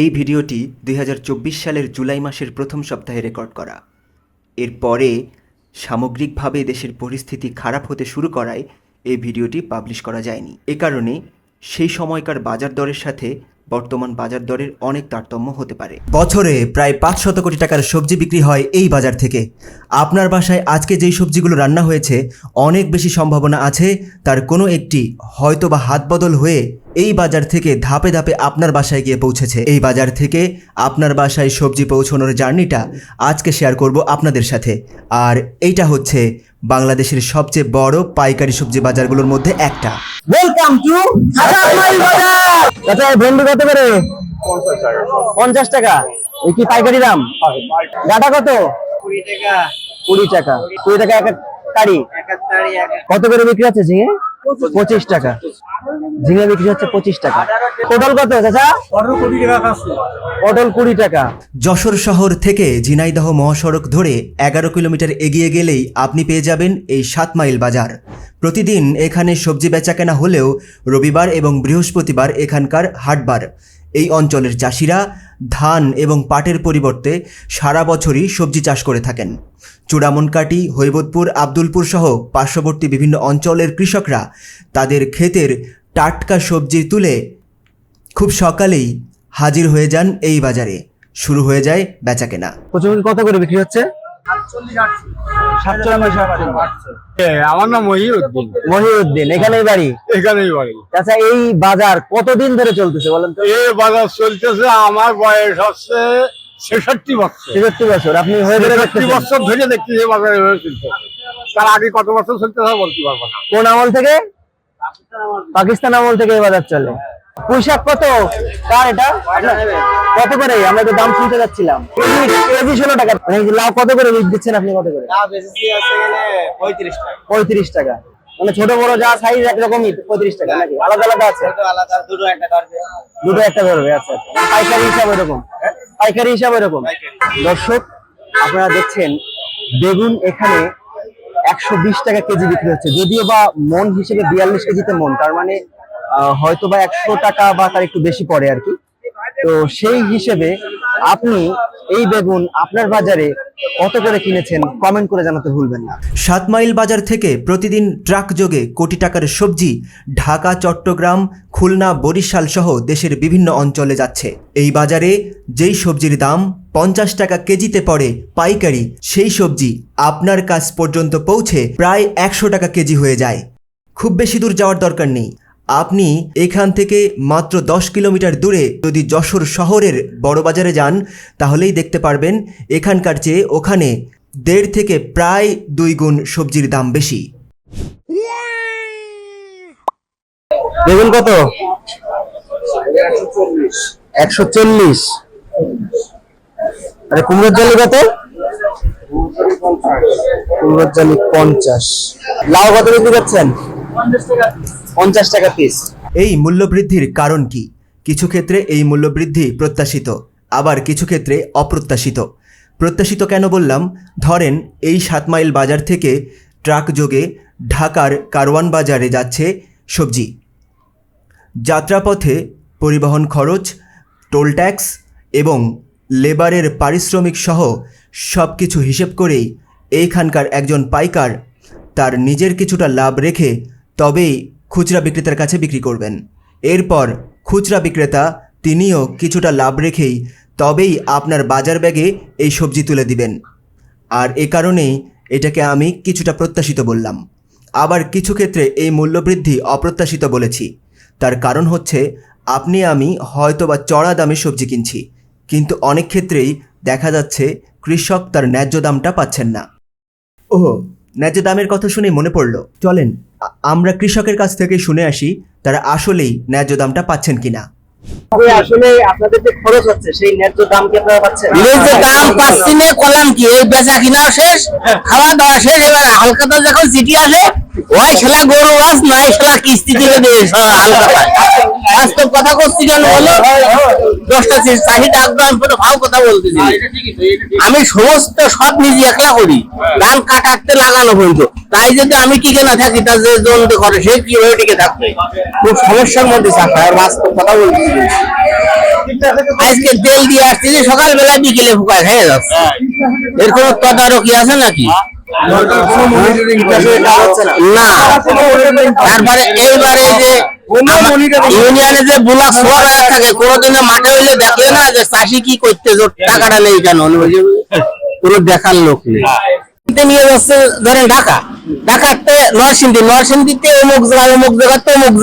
এই ভিডিওটি দুই হাজার চব্বিশ সালের জুলাই মাসের প্রথম সপ্তাহে রেকর্ড করা। এরপরে সামগ্রিকভাবে দেশের পরিস্থিতি খারাপ হতে শুরু করায় এই ভিডিওটি পাবলিশ করা যায়নি। এ কারণে সেই সময়কার বাজার দরের সাথে বর্তমান বাজার দরের অনেক তারতম্য হতে পারে। বছরে প্রায় পাঁচ শত কোটি টাকার সবজি বিক্রি হয় এই বাজার থেকে। আপনার বাসায় আজকে যেই সবজিগুলো রান্না হয়েছে অনেক বেশি সম্ভাবনা আছে তার কোনো একটি হয়তো বা হাত বদল হয়ে এই বাজার থেকে ধাপে ধাপে আপনার বাসায় গিয়ে পৌঁছেছে। এই বাজার থেকে আপনার বাসায় সবজি পৌঁছানোর জার্নিটা আজকে শেয়ার করব আপনাদের সাথে। আর এইটা হচ্ছে বাংলাদেশের সবচেয়ে বড় পাইকারি সবজি বাজারগুলোর মধ্যে একটা। ওয়েলকাম টু বাজার আচ্ছা ভেন্ডি কত করে? পঞ্চাশ টাকা এই কি পাইকারি দাম? ডাটা কত? কুড়ি টাকা। কুড়ি টাকা। কুড়ি টাকা এক তারি? কত করে বিক্রি হচ্ছে ঝিঙে? পঁচিশ টাকা। ঝিঙে বিক্রি হচ্ছে পঁচিশ টাকা। পটল কত চাচা? পটল কুড়ি টাকা। যশোর শহর থেকে ঝিনাইদহ মহাসড়ক ধরে এগারো কিলোমিটার এগিয়ে গেলেই আপনি পেয়ে যাবেন এই সাত মাইল বাজার। প্রতিদিন এখানে সবজি বেচাকেনা হলেও রবিবার এবং বৃহস্পতিবার এখানকার হাটবার। এই অঞ্চলের চাষিরা ধান এবং পাটের পরিবর্তে সারা বছরই সবজি চাষ করে থাকেন। চূড়ামনকাটি হৈবতপুর আব্দুলপুর সহ পার্শ্ববর্তী বিভিন্ন অঞ্চলের কৃষকরা তাদের ক্ষেতের টাটকা সবজি তুলে খুব সকালেই হাজির হয়ে যান এই বাজারে। শুরু হয়ে যায় বেচাকেনা। কচুমুখি কত করে বিক্রি হচ্ছে? আমার নাম মহিউদ্দিন। মহিউদ্দিন এখানেই বাড়ি? এখানেই বাড়ি। আচ্ছা এই বাজার কতদিন ধরে চলতেছে বলেন তো? এ বাজার চলতেছে আমার বয়স হচ্ছে ছেষট্টি বছর। ছেষট্টি বছর আপনি হয়ে ধরে ছেষট্টি বছর ধরে দেখতেছি এই বাজার চলছে তার আগে কত বছর চলতেছে বলতে পারব না। কোন আমল থেকে? পাকিস্তান আমল থেকে এই বাজার চলে। পুঁইশাক কত? কার এটা? কত করে? আমরা তো দাম শুনতে যাচ্ছিলাম। কেজি ষোলো টাকা। মানে লাউ কত করে দিচ্ছেন আপনি কত করে? গেলে পঁয়ত্রিশ টাকা। মানে ছোট বড় যা সাইজ একরকমই পঁয়ত্রিশ টাকা নাকি? আলাদা আলাদা আছে? দুটো একটা করবে দুটো একটা ধরবে আচ্ছা আচ্ছা। পাইকারি হিসাব এরকম পাইকারি হিসাব এরকম দর্শক আপনারা দেখছেন বেগুন এখানে একশো বিশ টাকা কেজি বিক্রি হচ্ছে। যদিও বা মন হিসেবে বিয়াল্লিশ কেজিতে মন তার মানে হয়তো বা একশো টাকা বা তার একটু বেশি পড়ে আর কি। তো সেই হিসেবে আপনি এই বেগুন আপনার বাজারে কত করে কিনেছেন কমেন্ট করে জানাতে ভুলবেন না। সাত মাইল বাজার থেকে প্রতিদিন ট্রাক যোগে কোটি টাকার সবজি ঢাকা, চট্টগ্রাম, খুলনা, বরিশাল সহ দেশের বিভিন্ন অঞ্চলে যাচ্ছে। এই বাজারে যেই সবজির দাম পঞ্চাশ টাকা কেজিতে পড়ে পাইকারি, সেই সবজি আপনার কাছ পর্যন্ত পৌঁছে প্রায় একশো টাকা কেজি হয়ে যায়। খুব বেশি দূর যাওয়ার দরকার নেই। আপনি এখান থেকে মাত্র দশ কিলোমিটার দূরে যদি যশোর শহরের বড় বাজারে যান, তাহলেই দেখতে পারবেন এখানকার চেয়ে ওখানে দেড় থেকে প্রায় দুই গুণ সবজির দাম বেশি। বেগুন কত? একশো চল্লিশ। আরে কুমড়োর জালি কত? কুমড়োর জালি পঞ্চাশ। লাউ কত বিক্রি করছেন? পঞ্চাশ টাকা পিস এই মূল্যবৃদ্ধির কারণ কি? কিছু ক্ষেত্রে এই মূল্যবৃদ্ধি প্রত্যাশিত, আবার কিছু ক্ষেত্রে অপ্রত্যাশিত। প্রত্যাশিত কেন বললাম? ধরেন, এই সাত মাইল বাজার থেকে ট্রাক যোগে ঢাকার কারওয়ান বাজারে যাচ্ছে সবজি। যাত্রাপথে পরিবহন খরচ, টোল ট্যাক্স এবং লেবারের পারিশ্রমিক সহ সব কিছু হিসেব করেই এইখানকার একজন পাইকার তার নিজের কিছুটা লাভ রেখে তবেই খুচরা বিক্রেতার কাছে বিক্রি করবেন। এরপর খুচরা বিক্রেতা তিনিও কিছুটা লাভ রেখেই তবেই আপনার বাজার ব্যাগে এই সবজি তুলে দিবেন। আর এ কারণেই এটাকে আমি কিছুটা প্রত্যাশিত বললাম। আবার কিছু ক্ষেত্রে এই মূল্যবৃদ্ধি অপ্রত্যাশিত বলেছি। তার কারণ হচ্ছে, আপনি আমি হয়তো বা চড়া দামে সবজি কিনছি, কিন্তু অনেক ক্ষেত্রেই দেখা যাচ্ছে কৃষক তার ন্যায্য দামটা পাচ্ছেন না। ও ন্যায্য দামের কথা শুনে মনে পড়ল। চলেন আমরা কৃষকের কাছ থেকে শুনে আসি তারা আসলেই ন্যায্য দামটা পাচ্ছেন কিনা। আসলে আপনাদের যে খরচ হচ্ছে সেই ন্যায্য দাম কি আপনারা পাচ্ছেন? ন্যায্য দাম পাচ্ছি না করলাম কি? এই বেচা কিনা শেষ খাওয়া দাওয়া শেষ এবার হালকাতা যখন চিঠি আসে ওই শালা গরু গাছ নাই শালা কিস্তি দিলে দিয়ে হালকা বাস্তব কথা করছি কেন বলো দশটা চাষি ডাকবো আমি কথা বলতেছি আমি সমস্ত সব নিজে একলা করি ধান কাটাতে লাগানো পর্যন্ত তাই যদি আমি টিকে না থাকি তা যে জনতে করে সে কীভাবে টিকে থাকবে খুব সমস্যার মধ্যে থাকা আর বাস্তব কথা বলতেছি আজকে তেল দিয়ে আসছি যে সকালবেলা বিকেলে ফুকায় খেয়ে যাচ্ছে এর কোনো তদারকি আছে নাকি না তারপরে এইবারে যে ইউনিয়নে যে সোয়ার থাকে কোনোদিনে মাঠে হইলে দেখলে না যে চাষি কি করতে টাকাটা নেই কেন? কোনো দেখার লোক নেই। অমুক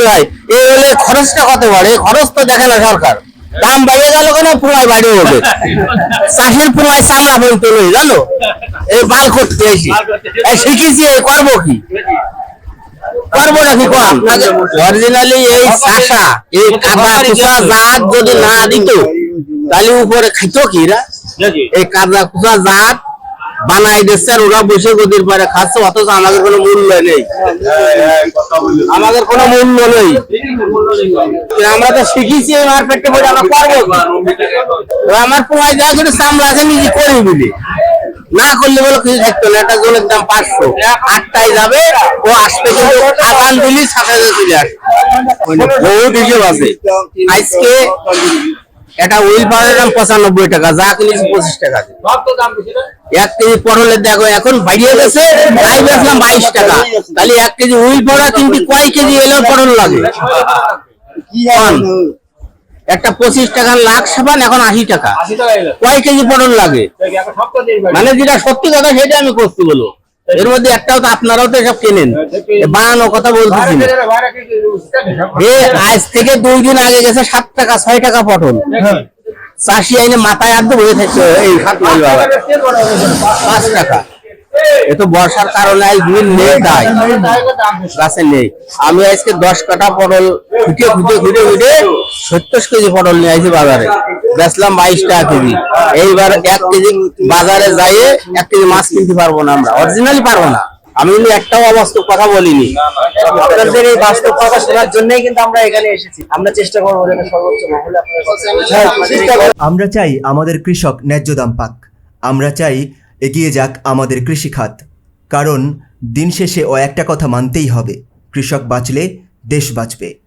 হলে খরচটা কত বাড়ে? খরচ তো দেখে না সরকার। দাম বাইরে গেল কেন? পুরাই বাড়ি হবে। চাষির পুরাই চামড়া বলতে জানো? এই বাল করতে শিখেছি করব কি? করব নাকি কম অরিজিনালি এই চাষা এই কাদা কুচা জাত যদি না দিত তাহলে উপরে খাইতো কি এই কাদা কুচা জাত বানাই দিচ্ছে আর ওরা বসে গদির পরে খাচ্ছে অথচ আমাদের কোনো মূল্য নেই। আমাদের কোনো মূল্য নেই। আমরা তো শিখেছি মার্কেটে বলে আমরা পারব আমার পোয়াই যা করে চামড়া আছে নিজে করে দিবি না করলে বলো কিছু থাকতো না একটা জলের দাম পাঁচশো। আটটায় যাবে ও আসবে কিন্তু দিলি সাথে সাথে চলে আসবে। বহুত হিসেব আছে। আজকে এটা উইল পাওয়ার দাম পঁচানব্বই টাকা যা কিনেছি পঁচিশ টাকা এক কেজি পটলের দেখো এখন বাড়িয়ে গেছে তাই বেচলাম বাইশ টাকা। তাহলে এক কেজি উইল পড়া কিন্তু কয় কেজি এলেও পটল লাগে? কন? একটা পঁচিশ টাকার লাখ সাবান এখন আশি টাকা। কয় কেজি পটল লাগে? মানে যেটা সত্যি কথা সেটা আমি করতে বলব এর মধ্যে একটাও তো আপনারাও তো এসব কেনেন। বানানো কথা বলতেছি আজ থেকে দুই দিন আগে গেছে সাত টাকা ছয় টাকা পটল। চাষি আইনে মাথায় আনতে বসে থাকছে এই সাত পাঁচ টাকা। বর্ষার কারণে গাছে নেই। আমি আজকে দশ কাটা পটল খুঁটে খুঁটে সত্তর কেজি পটল নিয়ে আসি বাজারে। বেচলাম বাইশ টাকা কেজি। এইবার এক কেজি বাজারে যাইয়ে এক কেজি মাছ কিনতে পারব না আমরা। অরিজিনালি পারব না। আমি একটাও অবাস্তব কথা বলিনি। আপনাদের এই বাস্তব কথা শোনার জন্যই কিন্তু আমরা এখানে এসেছি। আমরা চেষ্টা করব সর্বোচ্চ আমরা চাই আমাদের কৃষক ন্যায্য দাম পাক। আমরা চাই এগিয়ে যাক আমাদের কৃষিখাত। কারণ দিন শেষে ও একটা কথা মানতেই হবে, কৃষক বাঁচলে দেশ বাঁচবে।